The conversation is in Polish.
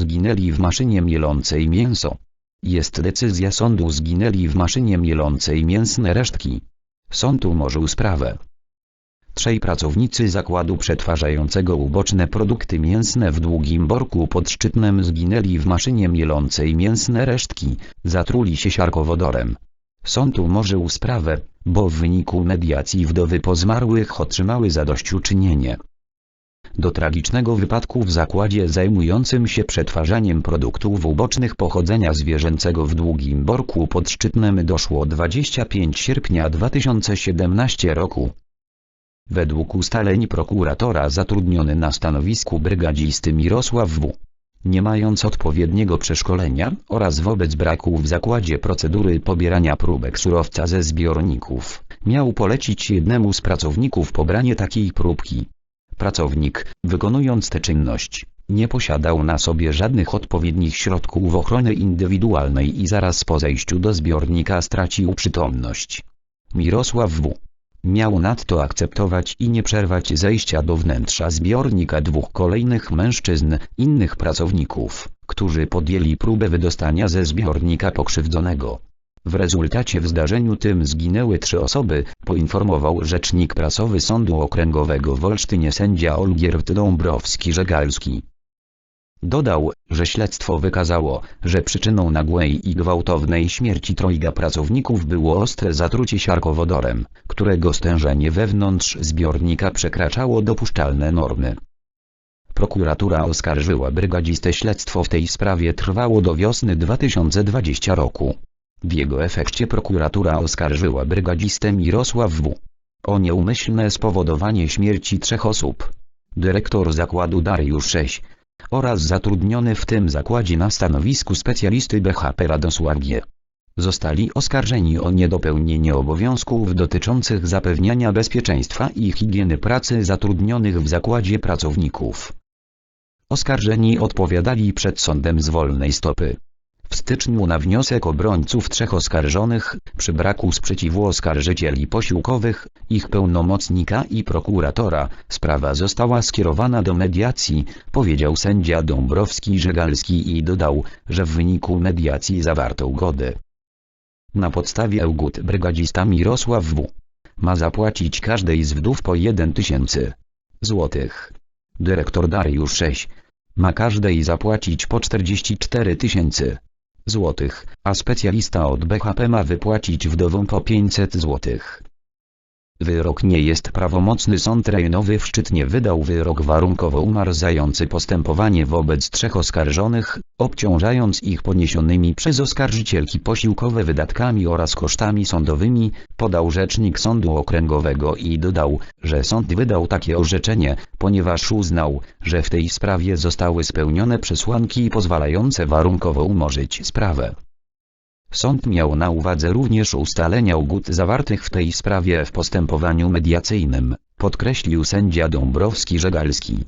Zginęli w maszynie mielącej mięso. Jest decyzja sądu zginęli w maszynie mielącej mięsne resztki. Sąd umorzył sprawę. Trzej pracownicy zakładu przetwarzającego uboczne produkty mięsne w Długim Borku pod Szczytnem zginęli w maszynie mielącej mięsne resztki, zatruli się siarkowodorem. Sąd umorzył sprawę, bo w wyniku mediacji wdowy po zmarłych otrzymały zadośćuczynienie. Do tragicznego wypadku w zakładzie zajmującym się przetwarzaniem produktów ubocznych pochodzenia zwierzęcego w Długim Borku pod Szczytnem doszło 25 sierpnia 2017 roku. Według ustaleń prokuratora zatrudniony na stanowisku brygadzisty Mirosław W. Nie mając odpowiedniego przeszkolenia oraz wobec braku w zakładzie procedury pobierania próbek surowca ze zbiorników, miał polecić jednemu z pracowników pobranie takiej próbki. Pracownik, wykonując tę czynność, nie posiadał na sobie żadnych odpowiednich środków ochrony indywidualnej i zaraz po zejściu do zbiornika stracił przytomność. Mirosław W. Miał nadto akceptować i nie przerwać zejścia do wnętrza zbiornika dwóch kolejnych mężczyzn, innych pracowników, którzy podjęli próbę wydostania ze zbiornika pokrzywdzonego. W rezultacie w zdarzeniu tym zginęły trzy osoby, poinformował rzecznik prasowy Sądu Okręgowego w Olsztynie sędzia Olgierd Dąbrowski-Żegalski. Dodał, że śledztwo wykazało, że przyczyną nagłej i gwałtownej śmierci trojga pracowników było ostre zatrucie siarkowodorem, którego stężenie wewnątrz zbiornika przekraczało dopuszczalne normy. Prokuratura oskarżyła brygadzistę śledztwo w tej sprawie trwało do wiosny 2020 roku. W jego efekcie prokuratura oskarżyła brygadzistę Mirosław W. o nieumyślne spowodowanie śmierci trzech osób. Dyrektor zakładu Dariusz 6 oraz zatrudniony w tym zakładzie na stanowisku specjalisty BHP Radosław G. Zostali oskarżeni o niedopełnienie obowiązków dotyczących zapewniania bezpieczeństwa i higieny pracy zatrudnionych w zakładzie pracowników. Oskarżeni odpowiadali przed sądem z wolnej stopy. W styczniu na wniosek obrońców trzech oskarżonych, przy braku sprzeciwu oskarżycieli posiłkowych, ich pełnomocnika i prokuratora, sprawa została skierowana do mediacji, powiedział sędzia Dąbrowski-Żegalski i dodał, że w wyniku mediacji zawarto ugodę. Na podstawie ugód brygadzista Mirosław W. ma zapłacić każdej z wdów po 1 tysięcy złotych. Dyrektor Dariusz 6 ma każdej zapłacić po 44 tysięcy złotych, a specjalista od BHP ma wypłacić wdowom po 500 złotych. Wyrok nie jest prawomocny. Sąd rejonowy w Szczytnie wydał wyrok warunkowo umarzający postępowanie wobec trzech oskarżonych, obciążając ich poniesionymi przez oskarżycielki posiłkowe wydatkami oraz kosztami sądowymi, podał rzecznik Sądu Okręgowego i dodał, że sąd wydał takie orzeczenie, ponieważ uznał, że w tej sprawie zostały spełnione przesłanki pozwalające warunkowo umorzyć sprawę. Sąd miał na uwadze również ustalenia ugód zawartych w tej sprawie w postępowaniu mediacyjnym, podkreślił sędzia Dąbrowski-Żegalski.